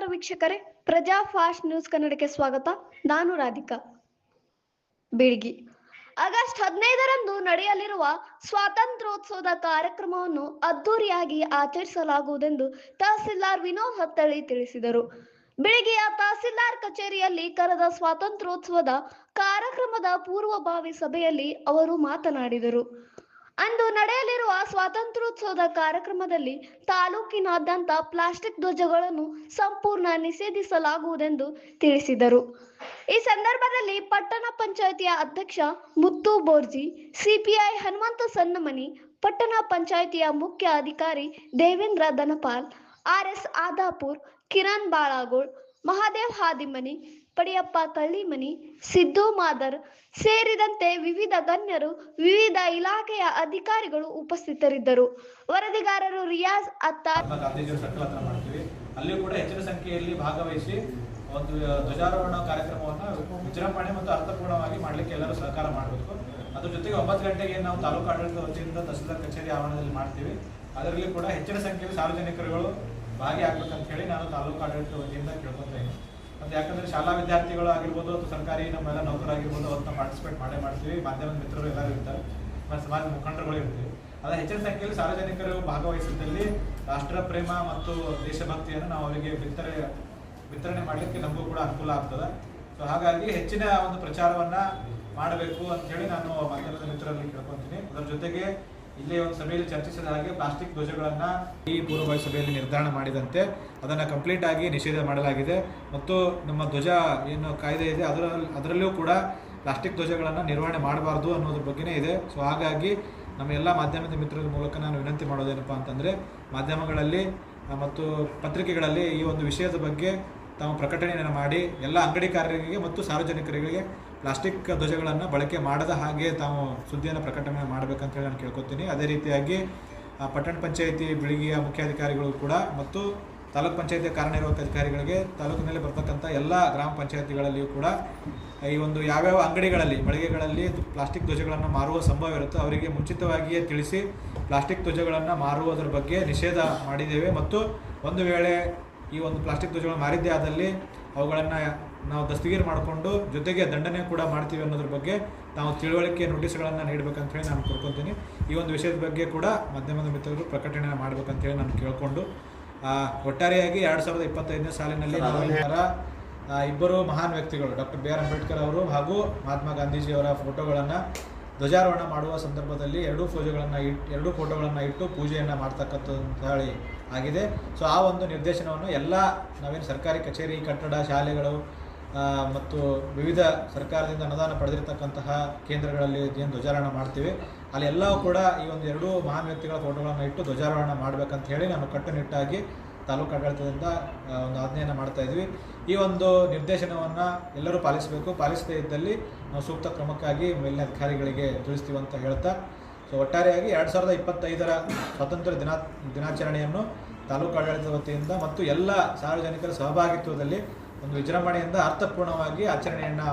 ನಮಸ್ಕಾರ ವೀಕ್ಷಕರೇ. ಪ್ರಜಾ ಫಾಸ್ಟ್ ನ್ಯೂಸ್ ಕನ್ನಡಕ್ಕೆ ಸ್ವಾಗತ. ನಾನು ರಾಧಿಕಾ. ಬೆಳಗಿ. ಆಗಸ್ಟ್ ಹದಿನೈದರಂದು ನಡೆಯಲಿರುವ ಸ್ವಾತಂತ್ರ್ಯೋತ್ಸವದ ಕಾರ್ಯಕ್ರಮವನ್ನು ಅದ್ದೂರಿಯಾಗಿ ಆಚರಿಸಲಾಗುವುದೆಂದು ತಹಸೀಲ್ದಾರ್ ವಿನೋದ್ ಹತ್ತಳ್ಳಿ ತಿಳಿಸಿದರು. ಬೆಳಗ್ಗೆಯ ತಹಸೀಲ್ದಾರ್ ಕಚೇರಿಯಲ್ಲಿ ಕರೆದ ಸ್ವಾತಂತ್ರ್ಯೋತ್ಸವದ ಕಾರ್ಯಕ್ರಮದ ಪೂರ್ವಭಾವಿ ಸಭೆಯಲ್ಲಿ ಅವರು ಮಾತನಾಡಿದರು. ಅಂದು ನಡೆಯಲಿರುವ ಸ್ವಾತಂತ್ರ್ಯೋತ್ಸವದ ಕಾರ್ಯಕ್ರಮದಲ್ಲಿ ತಾಲೂಕಿನಾದ್ಯಂತ ಪ್ಲಾಸ್ಟಿಕ್ ಧ್ವಜಗಳನ್ನು ಸಂಪೂರ್ಣ ನಿಷೇಧಿಸಲಾಗುವುದೆಂದು ತಿಳಿಸಿದರು. ಈ ಸಂದರ್ಭದಲ್ಲಿ ಪಟ್ಟಣ ಪಂಚಾಯಿತಿಯ ಅಧ್ಯಕ್ಷ ಮುತ್ತು ಬೋರ್ಜಿ, ಸಿಪಿಐ ಹನುಮಂತ ಸನ್ನಮನಿ ಪಟ್ಟಣ ಪಂಚಾಯಿತಿಯ ಮುಖ್ಯ ಅಧಿಕಾರಿ ದೇವೇಂದ್ರ ದನಪಾಲ್ ಆರ್ಎಸ್ ಆದಾಪುರ್, ಕಿರಣ್ ಬಾಳಾಗೋಳ್, ಮಹಾದೇವ್ ಹಾದಿಮನಿ ಪಡಿಯಪ್ಪ ಕಳ್ಳಿಮನಿ ಸಿದ್ದು ಮಾದರ್ ಸೇರಿದಂತೆ ವಿವಿಧ ಗಣ್ಯರು, ವಿವಿಧ ಇಲಾಖೆಯ ಅಧಿಕಾರಿಗಳು ಉಪಸ್ಥಿತರಿದ್ದರು. ವರದಿಗಾರರು ರಿಯಾಜ್ ಅತ್ತಾರ್ ಅಲ್ಲಿಯೂ ಕೂಡ ಹೆಚ್ಚಿನ ಸಂಖ್ಯೆಯಲ್ಲಿ ಭಾಗವಹಿಸಿ ಒಂದು ಧ್ವಜಾರೋಹಣ ಕಾರ್ಯಕ್ರಮವನ್ನು ವಿಜೃಂಭಣೆ ಮತ್ತು ಅರ್ಥಪೂರ್ಣವಾಗಿ ಮಾಡಲಿಕ್ಕೆ ಎಲ್ಲರೂ ಸಹಕಾರ ಮಾಡಬೇಕು. ಅದ್ರ ಜೊತೆಗೆ ಒಂಬತ್ತು ಗಂಟೆಗೆ ನಾವು ತಾಲೂಕು ಆಡಳಿತ ವತಿಯಿಂದ ತಹಸೀಲ್ದಾರ್ ಕಚೇರಿ ಆವರಣದಲ್ಲಿ ಮಾಡ್ತೀವಿ. ಅದರಲ್ಲಿ ಕೂಡ ಹೆಚ್ಚಿನ ಸಂಖ್ಯೆಯಲ್ಲಿ ಸಾರ್ವಜನಿಕರುಗಳು ಭಾಗಿಯಾಗಬೇಕಂತ ಹೇಳಿ ನಾನು ತಾಲೂಕು ಆಡಳಿತ ವತಿಯಿಂದ ಕೇಳ್ಕೊತೇನೆ ಮತ್ತು ಯಾಕಂದ್ರೆ ಶಾಲಾ ವಿದ್ಯಾರ್ಥಿಗಳು ಆಗಿರ್ಬೋದು ಅಥವಾ ಸರ್ಕಾರಿ ನಮ್ಮೆಲ್ಲ ನೌಕರಾಗಿರ್ಬೋದು ಅವನ್ನ ಪಾರ್ಟಿಸಿಪೇಟ್ ಮಾಡೇ ಮಾಡ್ತೀವಿ. ಮಾಧ್ಯಮದ ಮಿತ್ರರು ಎಲ್ಲರೂ ಇರ್ತಾರೆ. ಮತ್ತು ಸಮಾಜ ಮುಖಂಡರುಗಳು ಇರ್ತೀವಿ. ಅದ ಹೆಚ್ಚಿನ ಸಂಖ್ಯೆಯಲ್ಲಿ ಸಾರ್ವಜನಿಕರು ಭಾಗವಹಿಸಿದಲ್ಲಿ ರಾಷ್ಟ್ರ ಪ್ರೇಮ ಮತ್ತು ದೇಶಭಕ್ತಿಯನ್ನು ನಾವು ಅವರಿಗೆ ಬಿತ್ತರೆ ವಿತರಣೆ ಮಾಡಲಿಕ್ಕೆ ನಮಗೂ ಕೂಡ ಅನುಕೂಲ ಆಗ್ತದೆ. ಸೊ ಹಾಗಾಗಿ ಹೆಚ್ಚಿನ ಒಂದು ಪ್ರಚಾರವನ್ನು ಮಾಡಬೇಕು ಅಂತ ಹೇಳಿ ನಾನು ಮಾಧ್ಯಮದ ಮಿತ್ರರಲ್ಲಿ ಕೇಳ್ಕೊತೀನಿ. ಅದರ ಜೊತೆಗೆ ಇಲ್ಲಿ ಒಂದು ಸಭೆಯಲ್ಲಿ ಚರ್ಚಿಸಿದ ಹಾಗೆ ಪ್ಲಾಸ್ಟಿಕ್ ಧ್ವಜಗಳನ್ನು ಈ ಪೂರ್ವಭಾವಿ ಸಭೆಯಲ್ಲಿ ನಿರ್ಧಾರ ಮಾಡಿದಂತೆ ಅದನ್ನ ಕಂಪ್ಲೀಟ್ ಆಗಿ ನಿಷೇಧ ಮಾಡಲಾಗಿದೆ. ಮತ್ತು ನಮ್ಮ ಧ್ವಜ ಏನು ಕಾಯ್ದೆ ಇದೆ ಅದರ ಅದರಲ್ಲೂ ಕೂಡ ಪ್ಲಾಸ್ಟಿಕ್ ಧ್ವಜಗಳನ್ನು ನಿರ್ವಹಣೆ ಮಾಡಬಾರ್ದು ಅನ್ನೋದ್ರ ಬಗ್ಗೆನೇ ಇದೆ. ಸೊ ಹಾಗಾಗಿ ನಮ್ಮ ಎಲ್ಲ ಮಾಧ್ಯಮದ ಮಿತ್ರರ ಮೂಲಕ ನಾನು ವಿನಂತಿ ಮಾಡೋದೇನಪ್ಪ ಅಂತಂದರೆ, ಮಾಧ್ಯಮಗಳಲ್ಲಿ ಮತ್ತು ಪತ್ರಿಕೆಗಳಲ್ಲಿ ಈ ಒಂದು ವಿಷಯದ ಬಗ್ಗೆ ತಾವು ಪ್ರಕಟಣೆಯನ್ನು ಮಾಡಿ, ಎಲ್ಲ ಅಂಗಡಿಕಾರರಿಗೆ ಮತ್ತು ಸಾರ್ವಜನಿಕರಿಗೆ ಪ್ಲಾಸ್ಟಿಕ್ ಧ್ವಜಗಳನ್ನು ಬಳಕೆ ಮಾಡದ ಹಾಗೆ ತಾವು ಸುದ್ದಿಯನ್ನು ಪ್ರಕಟಣೆ ಮಾಡಬೇಕಂತ ಹೇಳಿ ನಾನು ಕೇಳ್ಕೊತೀನಿ. ಅದೇ ರೀತಿಯಾಗಿ ಪಟ್ಟಣ ಪಂಚಾಯಿತಿ ಬಿಳಿಗಿಯ ಮುಖ್ಯಾಧಿಕಾರಿಗಳು ಕೂಡ ಮತ್ತು ತಾಲೂಕ್ ಪಂಚಾಯಿತಿ ಕಾರ್ಯನಿರ್ವಾಹಕ ಅಧಿಕಾರಿಗಳಿಗೆ ತಾಲೂಕಿನಲ್ಲಿ ಬರ್ತಕ್ಕಂಥ ಎಲ್ಲ ಗ್ರಾಮ ಪಂಚಾಯತಿಗಳಲ್ಲಿಯೂ ಕೂಡ ಈ ಒಂದು ಯಾವ್ಯಾವ ಅಂಗಡಿಗಳಲ್ಲಿ, ಮಳಿಗೆಗಳಲ್ಲಿ ಪ್ಲಾಸ್ಟಿಕ್ ಧ್ವಜಗಳನ್ನು ಮಾರುವ ಸಂಭವ ಇರುತ್ತೋ ಅವರಿಗೆ ಮುಂಚಿತವಾಗಿಯೇ ತಿಳಿಸಿ ಪ್ಲಾಸ್ಟಿಕ್ ಧ್ವಜಗಳನ್ನು ಮಾರುವುದರ ಬಗ್ಗೆ ನಿಷೇಧ ಮಾಡಿದ್ದೇವೆ. ಮತ್ತು ಒಂದು ವೇಳೆ ಈ ಒಂದು ಪ್ಲಾಸ್ಟಿಕ್ ಧ್ವಜಗಳನ್ನು ಮಾರಿದ್ದೇ ಆದಲ್ಲಿ ಅವುಗಳನ್ನು ನಾವು ದಸ್ತಗಿರಿ ಮಾಡಿಕೊಂಡು ಜೊತೆಗೆ ದಂಡನೆ ಕೂಡ ಮಾಡ್ತೀವಿ ಅನ್ನೋದ್ರ ಬಗ್ಗೆ ನಾವು ತಿಳುವಳಿಕೆ ನೋಟಿಸ್ಗಳನ್ನು ನೀಡಬೇಕಂತ ಹೇಳಿ ನಾನು ಕೊಡ್ಕೊತೀನಿ ಈ ಒಂದು ವಿಷಯದ ಬಗ್ಗೆ ಕೂಡ ಮಾಧ್ಯಮದ ಮಿತ್ರರು ಪ್ರಕಟಣೆ ಮಾಡಬೇಕಂತ ಹೇಳಿ ನಾನು ಕೇಳಿಕೊಂಡು ಒಟ್ಟಾರೆಯಾಗಿ ಎರಡು ಸಾವಿರದ ಇಪ್ಪತ್ತೈದನೇ ಸಾಲಿನಲ್ಲಿ ಇಬ್ಬರು ಮಹಾನ್ ವ್ಯಕ್ತಿಗಳು ಡಾಕ್ಟರ್ ಬಿ ಆರ್ ಅಂಬೇಡ್ಕರ್ ಅವರು ಹಾಗೂ ಮಹಾತ್ಮ ಗಾಂಧೀಜಿಯವರ ಫೋಟೋಗಳನ್ನು ಧ್ವಜಾರೋಹಣ ಮಾಡುವ ಸಂದರ್ಭದಲ್ಲಿ ಎರಡೂ ಫೋಟೋಗಳನ್ನು ಇಟ್ಟು ಎರಡೂ ಫೋಟೋಗಳನ್ನು ಇಟ್ಟು ಪೂಜೆಯನ್ನು ಮಾಡ್ತಕ್ಕಂಥ ಹೇಳಿ ಆಗಿದೆ. ಸೊ ಆ ಒಂದು ನಿರ್ದೇಶನವನ್ನು ಎಲ್ಲ ನಾವೇನು ಸರ್ಕಾರಿ ಕಚೇರಿ ಕಟ್ಟಡ ಶಾಲೆಗಳು ಮತ್ತು ವಿವಿಧ ಸರ್ಕಾರದಿಂದ ಅನುದಾನ ಪಡೆದಿರತಕ್ಕಂತಹ ಕೇಂದ್ರಗಳಲ್ಲಿ ಏನು ಧ್ವಜಾರೋಹಣ ಮಾಡ್ತೀವಿ. ಅಲ್ಲಿ ಎಲ್ಲವೂ ಕೂಡ ಈ ಒಂದು ಎರಡೂ ಮಹಾನ್ ವ್ಯಕ್ತಿಗಳ ಫೋಟೋಗಳನ್ನು ಇಟ್ಟು ಧ್ವಜಾರೋಹಣ ಮಾಡಬೇಕಂತ ಹೇಳಿ ನಾನು ಕಟ್ಟುನಿಟ್ಟಾಗಿ ತಾಲೂಕು ಆಡಳಿತದಿಂದ ಒಂದು ಆಜ್ಞೆಯನ್ನು ಮಾಡ್ತಾ ಇದ್ವಿ. ಈ ಒಂದು ನಿರ್ದೇಶನವನ್ನು ಎಲ್ಲರೂ ಪಾಲಿಸಬೇಕು. ಪಾಲಿಸದೇ ಇದ್ದಲ್ಲಿ ನಾವು ಸೂಕ್ತ ಕ್ರಮಕ್ಕಾಗಿ ಮೇಲಿನ ಅಧಿಕಾರಿಗಳಿಗೆ ತಿಳಿಸ್ತೀವಿ ಅಂತ ಹೇಳ್ತಾ. ಸೊ ಒಟ್ಟಾರೆಯಾಗಿ ಎರಡು ಸಾವಿರದ ಇಪ್ಪತ್ತೈದರ ಸ್ವಾತಂತ್ರ್ಯ ದಿನಾ, ದಿನಾಚರಣೆಯನ್ನು ತಾಲೂಕು ಆಡಳಿತದ ವತಿಯಿಂದ ಮತ್ತು ಎಲ್ಲ ಸಾರ್ವಜನಿಕರ ಸಹಭಾಗಿತ್ವದಲ್ಲಿ ಒಂದು ವಿಜೃಂಭಣೆಯಿಂದ ಅರ್ಥಪೂರ್ಣವಾಗಿ ಆಚರಣೆಯನ್ನು